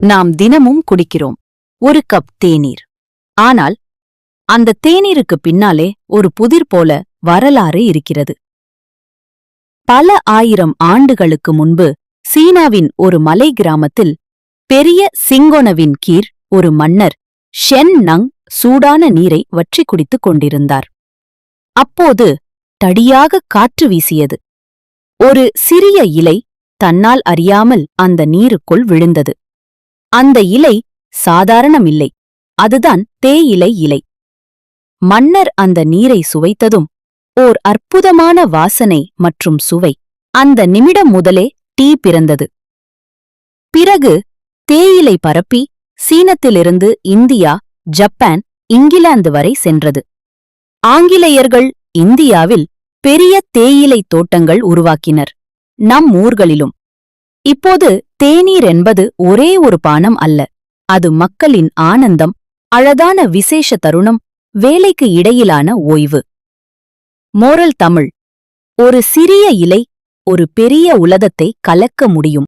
நாம் தினமும் குடிக்கிறோம். ஒரு கப் தேநீர். ஆனால் அந்த தேநீருக்கு பின்னாலே ஒரு புதிர் போல வரலாறு இருக்கிறது. பல ஆயிரம் ஆண்டுகளுக்கு முன்பு சீனாவின் ஒரு மலை கிராமத்தில் பெரிய சிங்கோனவின் கீழ் ஒரு மன்னர் ஷென் நங் சூடான நீரை வற்றி குடித்துக் கொண்டிருந்தார். அப்போது தடியாக காற்று வீசியது. ஒரு சிறிய இலை தன்னால் அறியாமல் அந்த நீருக்குள் விழுந்தது. அந்த இலை சாதாரணமில்லை. அதுதான் தேயிலை இலை. மன்னர் அந்த நீரை சுவைத்ததும் ஓர் அற்புதமான வாசனை மற்றும் சுவை. அந்த நிமிடம் முதலே டீ பிறந்தது. பிறகு தேயிலை பரப்பி சீனத்திலிருந்து இந்தியா ஜப்பான் இங்கிலாந்து வரை சென்றது. ஆங்கிலேயர்கள் இந்தியாவில் பெரிய தேயிலை தோட்டங்கள் உருவாக்கினர். நம் ஊர்களிலும் இப்போது தேநீர் என்பது ஒரே ஒரு பானம் அல்ல. அது மக்களின் ஆனந்தம் அழகான விசேஷ தருணம் வேலைக்கு இடையிலான ஓய்வு. மோரல் தமிழ். ஒரு சிறிய இலை ஒரு பெரிய உலகத்தை கலக்க முடியும்.